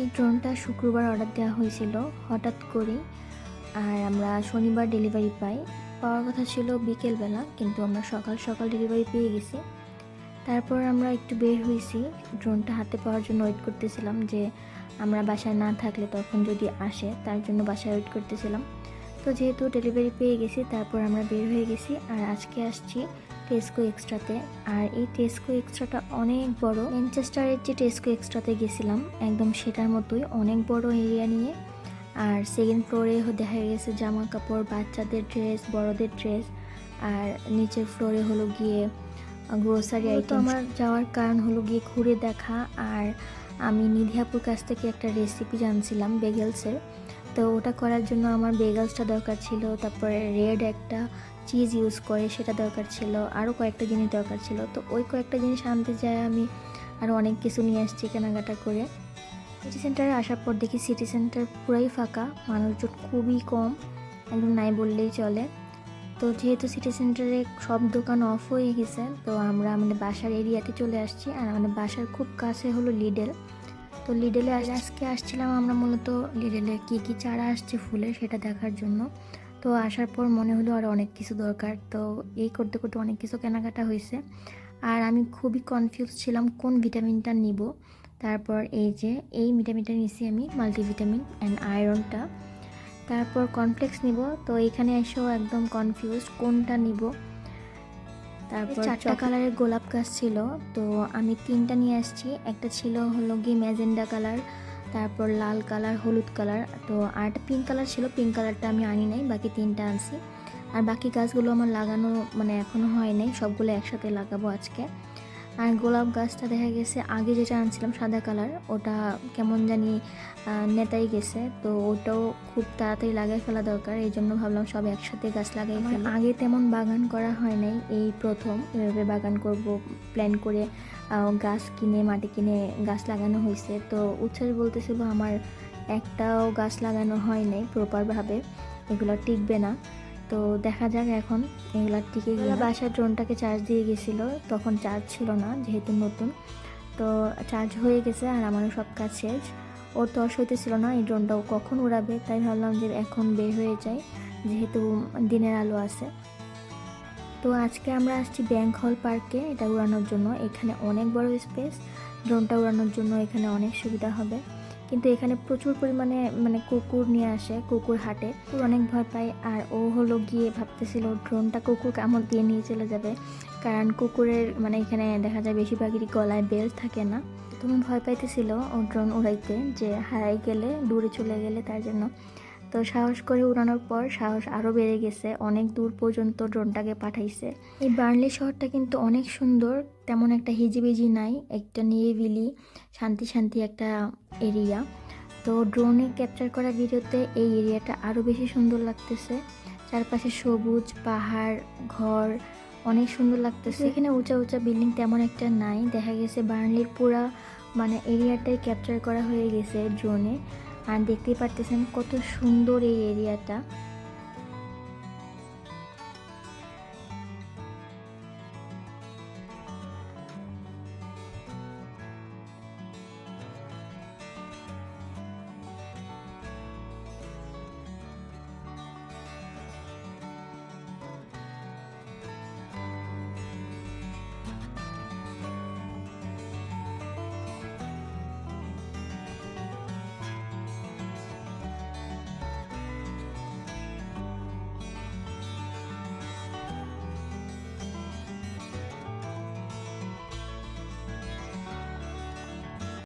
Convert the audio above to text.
এই ড্রোনটা শুক্রবার অর্ডার দেওয়া হয়েছিল, হঠাৎ করে। আর আমরা শনিবার ডেলিভারি পাই। পাওয়ার কথা ছিল বিকেলবেলা, কিন্তু আমরা সকাল সকাল ডেলিভারি পেয়ে গেছি। তারপর আমরা একটু বের হয়েছি। ড্রোনটা হাতে পাওয়ার জন্য ওয়েট করতেছিলাম যে আমরা বাসায় না থাকলে তখন যদি আসে, তার জন্য বাসায় ওয়েট করতেছিলাম। তো যেহেতু ডেলিভারি পেয়ে গেছি, তারপর আমরা বের হয়ে গেছি। আর আজকে আসছি টেস্কো এক্সট্রাতে আর এই টেস্কো এক্সট্রাটা অনেক বড়। ম্যানচেস্টারের যে টেস্কো এক্সট্রাতে গেছিলাম একদম সেটার মতোই অনেক বড় এরিয়া নিয়ে। আর সেকেন্ড ফ্লোরে দেখা গেছে জামা কাপড় বাচ্চাদের ড্রেস বড়দের ড্রেস আর নিচের ফ্লোরে হলো গিয়ে গ্রোসারি আইটেম আমার যাওয়ার কারণ হলো গিয়ে ঘুরে দেখা। আর আমি নিধিয়াপুর কাছ থেকে একটা রেসিপি জানছিলাম বেগেলসের তো ওটা করার জন্য আমার বেগলসটা দরকার ছিল। তারপরে রেড একটা চিজ ইউজ করে, সেটা দরকার ছিল আরও কয়েকটা জিনিস দরকার ছিল। তো ওই কয়েকটা জিনিস আনতে যায় আমি আরও অনেক কিছু নিয়ে আসছি কেনাকাটা করে। সিটি সেন্টারে আসার পর দেখি সিটি সেন্টার পুরাই ফাঁকা, মানুষজন খুবই কম, একদম নাই বললেই চলে। তো যেহেতু সিটি সেন্টারে সব দোকান অফ হয়ে গেছে, তো আমরা আমাদের বাসার এরিয়াতে চলে আসছি, আর আমাদের বাসার খুব কাছে হলো লিডেল তো লিডেলে আজকে আসছিলাম আমরা মূলত লিডেলে কী কী চারা আসছে ফুলে সেটা দেখার জন্য। তো আসার পর মনে হলো আর অনেক কিছু দরকার। তো এই করতে করতে অনেক কিছু কেনাকাটা হয়েছে। আর আমি খুবই কনফিউজ ছিলাম কোন ভিটামিনটা নিব। তারপর এই যে এই ভিটামিনটা নিছি আমি মাল্টিভিটামিন অ্যান্ড আয়রনটা তারপর কমপ্লেক্স নিব। তো এখানে এসেও একদম কনফিউজ কোনটা নিব। তারপর চারটা কালারের গোলাপ গাছ ছিল। তো আমি তিনটা নিয়ে আসছি। একটা ছিল হলো গিয়ে ম্যাজেন্ডা কালার তারপর লাল কালার, হলুদ কালার। তো আর একটা পিঙ্ক কালার ছিল পিঙ্ক কালারটা আমি আনি নাই, বাকি তিনটা আনছি। আর বাকি গাছগুলো আমার লাগানো মানে এখনও হয় নাই, সবগুলো একসাথে লাগাবো আজকে। আর গোলাপ গাছটা দেখা গেছে আগে যেটা আনছিলাম সাদা কালার ওটা কেমন জানি নেতাই গেছে তো ওটাও খুব তাড়াতাড়ি লাগাই ফেলা দরকার এই জন্য ভাবলাম সব একসাথে গাছ লাগাই আগে তেমন বাগান করা হয় নাই এই প্রথম এভাবে বাগান করব প্ল্যান করে গাছ কিনে মাটি কিনে গাছ লাগানো হয়েছে তো উচ্ছ্বাস বলতেছিল আমার একটাও গাছ লাগানো হয় নাই প্রপারভাবে এগুলো টিকবে না। তো দেখা যাক এখন এগুলা টিকে গেলে বাসার ড্রোনটাকে চার্জ দিয়ে গেছিল, তখন চার্জ ছিল না, যেহেতু নতুন। তো চার্জ হয়ে গেছে আর আমারও সব কাজ শেষ। ওর তর্স হইতেছিল না, এই ড্রোনটাও কখন উড়াবে? তাই ভাবলাম যে এখন বের হয়ে যাই, যেহেতু দিনের আলো আছে। তো আজকে আমরা আসছি ব্যাংক হল পার্কে, এটা উড়ানোর জন্য। এখানে অনেক বড় স্পেস ড্রোনটা উড়ানোর জন্য এখানে অনেক সুবিধা হবে। কিন্তু এখানে প্রচুর পরিমাণে মানে কুকুর নিয়ে আসে, কুকুর হাটে। কুকুর অনেক ভয় পায়, আর ও হলো গিয়ে ভাবতেছিল ড্রোনটা কুকুর কেমন দিয়ে নিয়ে চলে যাবে। কারণ কুকুরের মানে এখানে দেখা যায় বেশিরভাগেরই গলায় বেল থাকে না। তুমি ভয় পাইতেছিল ও ড্রোন উড়াইতে, যে হারাই গেলে, দূরে চলে গেলে তার জন্য। তো সাহস করে উড়ানোর পর সাহস আরও বেড়ে গেছে। অনেক দূর পর্যন্ত ড্রোনটাকে পাঠাইছে। এই বার্নলি শহরটা কিন্তু অনেক সুন্দর, তেমন একটা হিজিবিজি নাই, একটা নিরিবিলি, শান্তি শান্তি একটা এরিয়া। তো ড্রোনে ক্যাপচার করা ভিডিওতে এই এরিয়াটা আরও বেশি সুন্দর লাগতেছে। চারপাশে সবুজ, পাহাড়, ঘর, অনেক সুন্দর লাগতেছে। এখানে উঁচা উঁচা বিল্ডিং তেমন একটা নাই। দেখা গেছে বার্নলির পুরা মানে এরিয়াটাই ক্যাপচার করা হয়ে গেছে ড্রোনে। আর দেখতেই পারতেছেন কত সুন্দর এই এরিয়াটা